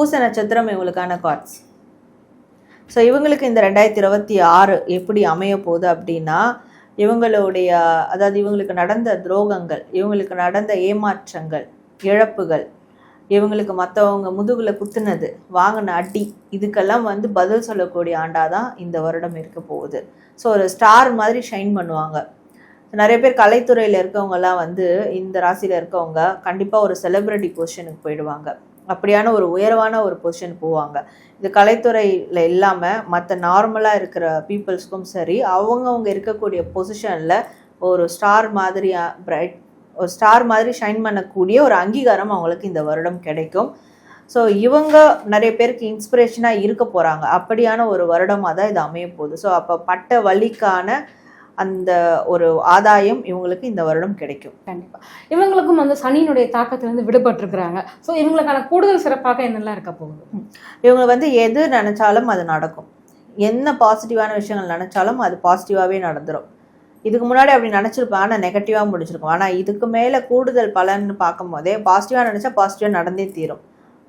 பூச நட்சத்திரம் இவங்களுக்கான கார்ட்ஸ் ஸோ இவங்களுக்கு இந்த ரெண்டாயிரத்தி இருபத்தி ஆறு எப்படி அமைய போகுது அப்படின்னா இவங்களுடைய அதாவது இவங்களுக்கு நடந்த துரோகங்கள் இவங்களுக்கு நடந்த ஏமாற்றங்கள் இழப்புகள் இவங்களுக்கு மற்றவங்க முதுகில் குத்துனது வாங்கின அடி இதுக்கெல்லாம் வந்து பதில் சொல்லக்கூடிய ஆண்டாக தான் இந்த வருடம் இருக்க போகுது. ஸோ ஒரு ஸ்டார் மாதிரி ஷைன் பண்ணுவாங்க. நிறைய பேர் கலைத்துறையில் இருக்கவங்கலாம் வந்து இந்த ராசியில் இருக்கவங்க கண்டிப்பாக ஒரு செலிப்ரிட்டி பொசிஷனுக்கு போயிடுவாங்க. அப்படியான ஒரு உயர்வான ஒரு பொசிஷன் போவாங்க. இது கலைத்துறையில் இல்லாமல் மற்ற நார்மலாக இருக்கிற பீப்புள்ஸ்க்கும் சரி அவங்கவுங்க இருக்கக்கூடிய பொசிஷனில் ஒரு ஸ்டார் மாதிரியாக பிரைட் ஒரு ஸ்டார் மாதிரி ஷைன் பண்ணக்கூடிய ஒரு அங்கீகாரம் அவங்களுக்கு இந்த வருடம் கிடைக்கும். ஸோ இவங்க நிறைய பேருக்கு இன்ஸ்பிரேஷனாக இருக்க போகிறாங்க அப்படியான ஒரு வருடமாக தான் இது அமைய போகுது. ஸோ அப்போ பட்ட வழிக்கான அந்த ஒரு ஆதாயம் இவங்களுக்கு இந்த வருடம் கிடைக்கும். கண்டிப்பா. இவங்களுக்கும் வந்து சனியினுடைய தாக்கத்திலிருந்து விடுபட்டிருக்கிறாங்க. ஸோ இவங்களுக்கான கூடுதல் சிறப்பாக என்னெல்லாம் இருக்க போகுது? இவங்க வந்து எது நினச்சாலும் அது நடக்கும். என்ன பாசிட்டிவான விஷயங்கள் நினச்சாலும் அது பாசிட்டிவாகவே நடந்துடும் இதுக்கு முன்னாடி அப்படி நினச்சிருப்பேன் ஆனால் நெகட்டிவாக முடிச்சிருக்கும். ஆனால் இதுக்கு மேலே கூடுதல் பலன்னு பார்க்கும்போதே பாசிட்டிவாக நினச்சா பாசிட்டிவாக நடந்தே தீரும்.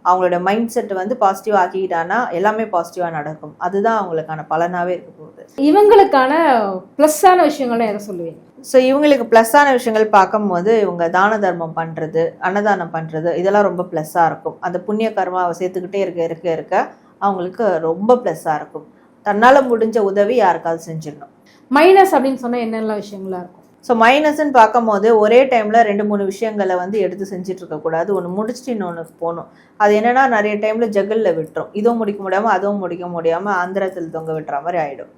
அவங்களோட மைண்ட் செட் வந்து பாசிட்டிவாக ஆக்கிக்கிட்டான்னா எல்லாமே பாசிட்டிவாக நடக்கும். அதுதான் அவங்களுக்கான பலனாகவே இருக்க போகுது. இவங்களுக்கான ப்ளஸ்ஸான விஷயங்கள்லாம் எதை சொல்லுவீங்க? ஸோ இவங்களுக்கு ப்ளஸ்ஸான விஷயங்கள் பார்க்கும்போது இவங்க தான தர்மம் பண்ணுறது அன்னதானம் பண்ணுறது இதெல்லாம் ரொம்ப ப்ளஸ்ஸாக இருக்கும். அந்த புண்ணிய கர்மாவை சேர்த்துக்கிட்டே இருக்க இருக்க இருக்க அவங்களுக்கு ரொம்ப ப்ளஸ்ஸாக இருக்கும். தன்னால் முடிஞ்ச உதவி யாருக்காவது செஞ்சிடணும். மைனஸ் அப்படின்னு சொன்னா என்னெல்லாம் விஷயங்களா இருக்கும்? ஸோ மைனஸ்ன்னு பார்க்கும்போது ஒரே டைமில் ரெண்டு மூணு விஷயங்களை வந்து எடுத்து செஞ்சுட்டு இருக்கக்கூடாது ஒன்று முடிச்சுட்டு இன்னொன்று போகணும் அது என்னென்னா நிறைய டைமில் ஜகலில் விட்டுரும். இதுவும் முடிக்க முடியாமல் அதுவும் முடிக்க முடியாமல் ஆந்திரத்தில் தொங்க விட்டுற மாதிரி ஆகிடும்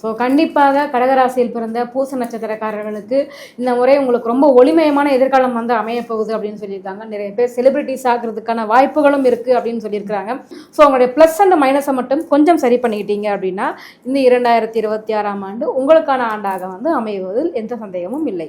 ஸோ கண்டிப்பாக கடகராசியில் பிறந்த பூச நட்சத்திரக்காரர்களுக்கு இந்த முறை உங்களுக்கு ரொம்ப ஒளிமயமான எதிர்காலம் வந்து அமைய போகுது அப்படின்னு சொல்லியிருக்காங்க. நிறைய பேர் செலிபிரிட்டிஸ் ஆகிறதுக்கான வாய்ப்புகளும் இருக்குது அப்படின்னு சொல்லியிருக்காங்க ஸோ உங்களுடைய ப்ளஸ் அண்ட் மைனஸை மட்டும் கொஞ்சம் சரி பண்ணிக்கிட்டீங்க அப்படின்னா இந்த இரண்டாயிரத்தி இருபத்தி ஆறாம் ஆண்டு உங்களுக்கான ஆண்டாக வந்து அமைவதில் எந்த சந்தேகம் சந்தேகமும் இல்லை.